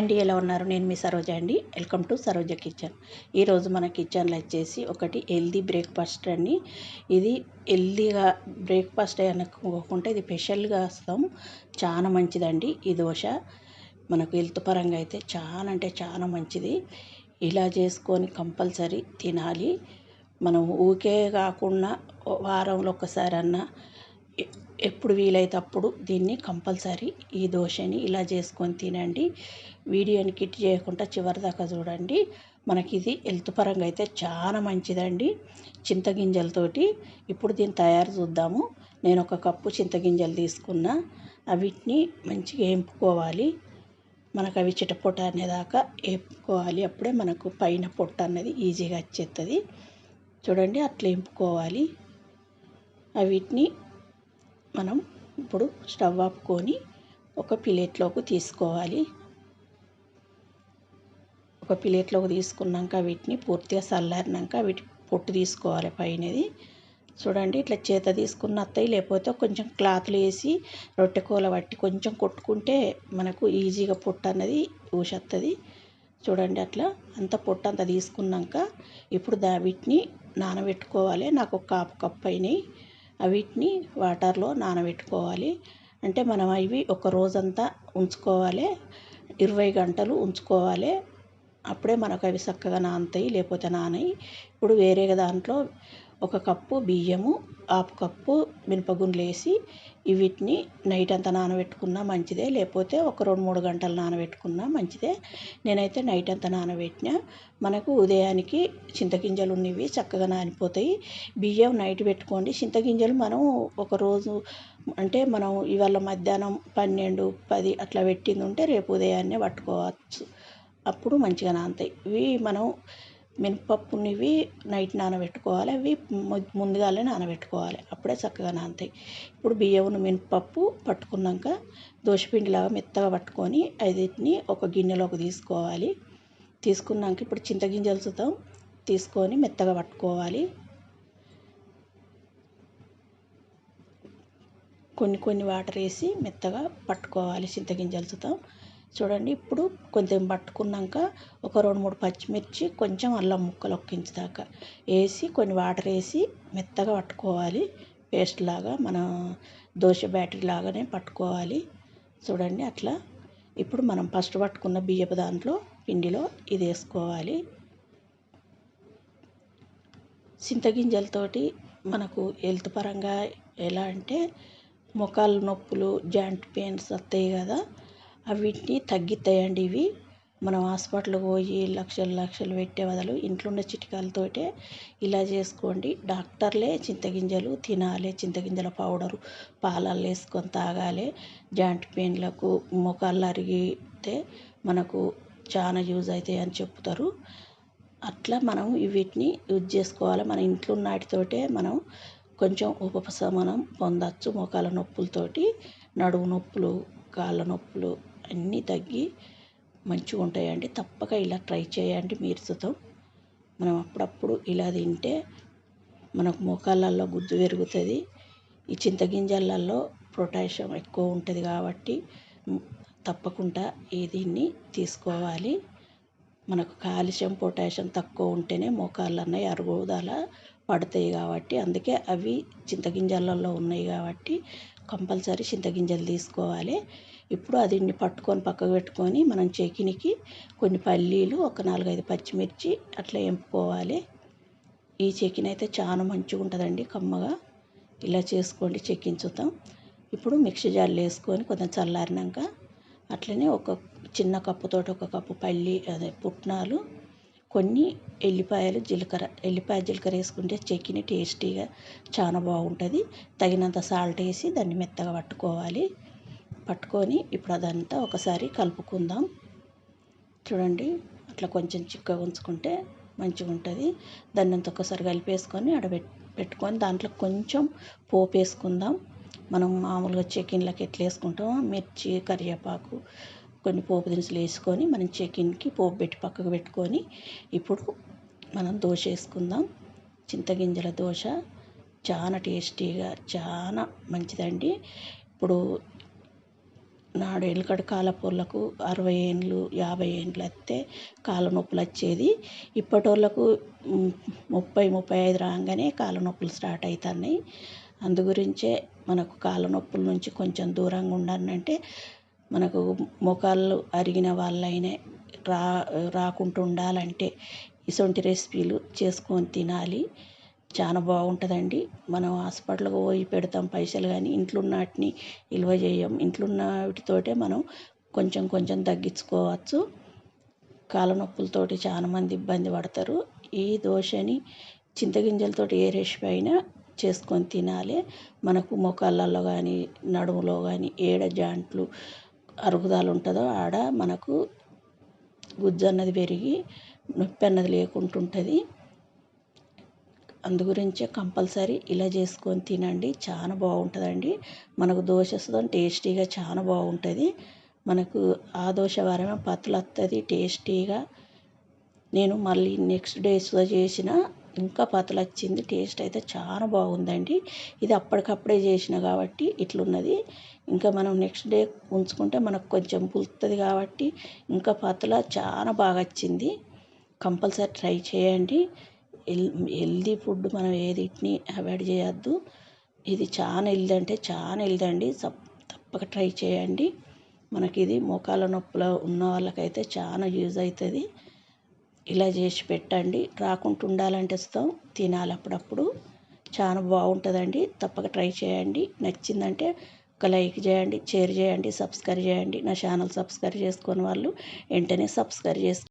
అండి ఎలా ఉన్నారు? నేను మీ సరోజ అండి. Welcome to Saroja kitchen. ఈరోజు మన కిచెన్లో వచ్చేసి ఒకటి హెల్దీ బ్రేక్ఫాస్ట్ అండి. ఇది హెల్దీగా బ్రేక్ఫాస్ట్ అనుకోకుండా ఇది స్పెషల్గా వస్తాం. చాలా మంచిదండి ఈ దోశ. మనకు హెల్త్ పరంగా అయితే చాలా అంటే చాలా మంచిది. ఇలా చేసుకొని కంపల్సరీ తినాలి. మనం ఊకే కాకుండా వారంలో ఒకసారి అన్నా ఎప్పుడు వీలైతే అప్పుడు దీన్ని కంపల్సరీ ఈ దోశని ఇలా చేసుకొని తినండి. వీడియోని కిట్ చేయకుండా చివరి దాకా చూడండి. మనకి ఇది హెల్త్ పరంగా అయితే చాలా మంచిదండి. చింతగింజలతోటి ఇప్పుడు దీన్ని తయారు చూద్దాము. నేను ఒక కప్పు చింతగింజలు తీసుకున్నా. అవిటిని మంచిగా వేపుకోవాలి మనకు అవి చిటపొట అనేదాకా వేపుకోవాలి అప్పుడే మనకు పైన పొట్ట అన్నది ఈజీగా వచ్చేస్తుంది చూడండి అట్లా వేపుకోవాలి అవిటిని మనం ఇప్పుడు స్టవ్ ఆపుకొని ఒక ప్లేట్లోకి తీసుకోవాలి. ఒక ప్లేట్లోకి తీసుకున్నాక వీటిని పూర్తిగా చల్లారినాక వీటి పొట్టు తీసుకోవాలి పైనది. చూడండి ఇట్లా చేత తీసుకున్న అత్తయ్య లేకపోతే కొంచెం క్లాత్లు వేసి రొట్టె కూల పట్టి కొంచెం కొట్టుకుంటే మనకు ఈజీగా పొట్టు అన్నది ఊసొస్తుంది చూడండి అట్లా అంత పొట్టు అంత తీసుకున్నాక ఇప్పుడు దా వీటిని నానబెట్టుకోవాలి. నాకు ఒక కాపు కప్పు అయినాయి. వీటిని వాటర్లో నానబెట్టుకోవాలి. అంటే మనం అవి ఒక రోజంతా ఉంచుకోవాలి. ఇరవై గంటలు ఉంచుకోవాలి. అప్పుడే మనకు అవి చక్కగా నానతాయి లేకపోతే నానయి. ఇప్పుడు వేరే దాంట్లో ఒక కప్పు బియ్యము హాఫ్ కప్పు మినపగుండ్లు వేసి వీటిని నైట్ అంతా నానబెట్టుకున్నా మంచిదే. లేకపోతే ఒక రెండు మూడు గంటలు నానబెట్టుకున్నా మంచిదే. నేనైతే నైట్ అంతా నానబెట్టిన మనకు ఉదయానికి చింతగింజలు ఉన్నవి చక్కగా నానిపోతాయి. బియ్యం నైట్ పెట్టుకోండి. చింతగింజలు మనం ఒకరోజు అంటే మనం ఇవాళ మధ్యాహ్నం పన్నెండు పది అట్లా పెట్టింది ఉంటే రేపు ఉదయాన్నే పట్టుకోవచ్చు. అప్పుడు మంచిగా నానతాయి. ఇవి మనం మినపప్పునివి నైట్ నానబెట్టుకోవాలి. అవి ముందుగానే నానబెట్టుకోవాలి. అప్పుడే చక్కగా నానతాయి. ఇప్పుడు బియ్యం మినపప్పు పట్టుకున్నాక దోశపిండిలాగా మెత్తగా పట్టుకొని అదిటిని ఒక గిన్నెలోకి తీసుకోవాలి. తీసుకున్నాక ఇప్పుడు చింతగింజలు చూద్దాం తీసుకొని మెత్తగా పట్టుకోవాలి. కొన్ని కొన్ని వాటర్ వేసి మెత్తగా పట్టుకోవాలి. చింతగింజలు చూద్దాం చూడండి ఇప్పుడు కొంచెం పట్టుకున్నాక ఒక రెండు మూడు పచ్చిమిర్చి కొంచెం అల్లం ముక్కలు ఒక్కించేదాకా వేసి కొన్ని వాటర్ వేసి మెత్తగా పట్టుకోవాలి. పేస్ట్ లాగా మన దోశ బ్యాటరీ లాగానే పట్టుకోవాలి. చూడండి అట్లా. ఇప్పుడు మనం ఫస్ట్ పట్టుకున్న బియ్యపు దాంట్లో పిండిలో ఇది వేసుకోవాలి. చింతగింజలతోటి మనకు హెల్త్ పరంగా ఎలా అంటే మొఖాలు నొప్పులు జాయింట్ పెయిన్స్ వస్తాయి కదా అవిటిని తగ్గిస్తాయండి ఇవి. మనం హాస్పిటల్కి పోయి లక్షలు లక్షలు పెట్టే బదులు ఇంట్లో ఉన్న చిట్కాలతోటే ఇలా చేసుకోండి. డాక్టర్లే చింతగింజలు తినాలి. చింతగింజల పౌడరు పాలల్లో వేసుకొని తాగాలి. జాయింట్ పెయిన్లకు మొఖాలు అరిగితే మనకు చాలా యూజ్ అవుతాయి అని చెప్తారు. అట్లా మనం వీటిని యూజ్ చేసుకోవాలి. మన ఇంట్లో నాటితోటే మనం కొంచెం ఉపశమనం పొందవచ్చు మోకాల నొప్పులతోటి నడుము నొప్పులు కాళ్ళ నొప్పులు అన్నీ తగ్గి మంచిగా ఉంటాయండి. తప్పక ఇలా ట్రై చేయండి మీరు సుతం. మనం అప్పుడప్పుడు ఇలా తింటే మనకు మోకాళ్ళల్లో గుజ్జు పెరుగుతుంది. ఈ చింతగింజలలో పొటాషియం ఎక్కువ ఉంటుంది కాబట్టి తప్పకుండా ఈ దీన్ని తీసుకోవాలి. మనకు కాల్షియం పొటాషియం తక్కువ ఉంటేనే మోకాళ్ళు అన్నవి అరుగుదల పడతాయి కాబట్టి అందుకే అవి చింతగింజలలో ఉన్నాయి కాబట్టి కంపల్సరీ చింతగింజలు తీసుకోవాలి. ఇప్పుడు అది పట్టుకొని పక్కకు పెట్టుకొని మనం చెకినికి కొన్ని పల్లీలు ఒక నాలుగైదు పచ్చిమిర్చి అట్లా ఎంపుకోవాలి. ఈ చెకిన్ అయితే చాలా మంచిగా ఉంటుందండి కమ్మగా. ఇలా చేసుకోండి చెక్కించుతాం ఇప్పుడు మిక్సీ జార్లు వేసుకొని కొంచెం చల్లారినాక అట్లనే ఒక చిన్న కప్పుతోటి ఒక కప్పు పల్లి అదే పుట్నాలు కొన్ని ఎల్లిపాయలు జీలకర్ర ఎల్లిపాయ జీలకర్ర వేసుకుంటే చెక్కిని టేస్టీగా చాలా బాగుంటుంది. తగినంత సాల్ట్ వేసి దాన్ని మెత్తగా పట్టుకోవాలి. పట్టుకొని ఇప్పుడు అదంతా ఒకసారి కలుపుకుందాం. చూడండి అట్లా కొంచెం చిక్కగా ఉంచుకుంటే మంచిగా ఉంటుంది. దాన్ని అంత ఒకసారి కలిపేసుకొని ఆడ పెట్టుకొని దాంట్లో కొంచెం పోపు వేసుకుందాం. మనం మామూలుగా చికెన్లకు ఎట్లా వేసుకుంటామో మిర్చి కరివేపాకు కొన్ని పోపు దినుసులు వేసుకొని మనం చికెన్కి పోపు పెట్టి పక్కకు పెట్టుకొని ఇప్పుడు మనం దోశ వేసుకుందాం. చింతగింజల దోశ చాలా టేస్టీగా చాలా మంచిదండి. ఇప్పుడు నాడు వెనకటి కాలపూర్లకు అరవై ఏండ్లు యాభై ఏండ్లు వస్తే కాళ్ళ నొప్పులు వచ్చేది. ఇప్పటి ముప్పై ముప్పై ఐదు రాగానే కాళ్ళ నొప్పులు స్టార్ట్ అవుతున్నాయి అందు గురించే మనకు కాళ్ళ నొప్పుల నుంచి కొంచెం దూరంగా ఉండాలంటే మనకు మోకాళ్ళు అరిగిన వాళ్ళైనా రా రాకుండా ఉండాలంటే ఇటువంటి రెసిపీలు చేసుకొని తినాలి. చాలా బాగుంటుందండి. మనం హాస్పిటల్కి పోయి పెడతాం పైసలు కానీ ఇంట్లో ఉన్న వాటిని నిల్వ చేయం. ఇంట్లో ఉన్న వాటితోటే మనం కొంచెం కొంచెం తగ్గించుకోవచ్చు. కాళ్ళ నొప్పులతోటి చాలా మంది ఇబ్బంది పడతారు. ఈ దోశని చింతగింజలతోటి ఏ రెసిపీ అయినా చేసుకొని తినాలి. మనకు మోకాళ్ళల్లో కానీ నడుములో కానీ ఏడ జాయింట్లు అరుగుదల ఉంటుందో ఆడ మనకు గుజ్జు అన్నది పెరిగి నొప్పి అన్నది లేకుండా ఉంటుంది అందు గురించే కంపల్సరీ ఇలా చేసుకొని తినండి చాలా బాగుంటుందండి. మనకు దోశ వస్తుందని టేస్టీగా చాలా బాగుంటుంది. మనకు ఆ దోశ వారమే పతులు వస్తుంది టేస్టీగా. నేను మళ్ళీ నెక్స్ట్ డేస్లో చేసిన ఇంకా పతలు వచ్చింది టేస్ట్ అయితే చాలా బాగుందండి. ఇది అప్పటికప్పుడే చేసిన కాబట్టి ఇట్లున్నది. ఇంకా మనం నెక్స్ట్ డే ఉంచుకుంటే మనకు కొంచెం పులుతుంది కాబట్టి ఇంకా పతల చాలా బాగా వచ్చింది కంపల్సరీ ట్రై చేయండి. హెల్ హెల్దీ ఫుడ్ మనం ఏదిటిని అవాయిడ్ చేయొద్దు. ఇది చాలా హెల్దీ అంటే చాలా హెల్దీ అండి. తప్పక ట్రై చేయండి. మనకి ఇది మోకాళ్ళ నొప్పిలో ఉన్న వాళ్ళకైతే చాలా యూజ్ అవుతుంది. ఇలా చేసి పెట్టండి. రాకుండా ఉండాలంటే ఇస్తాం. తినాలి అప్పుడప్పుడు. చాలా బాగుంటుందండి. తప్పక ట్రై చేయండి. నచ్చిందంటే ఒక లైక్ చేయండి షేర్ చేయండి సబ్స్క్రైబ్ చేయండి. నా ఛానల్ సబ్స్క్రైబ్ చేసుకుని వాళ్ళు వెంటనే సబ్స్క్రైబ్ చేసుకో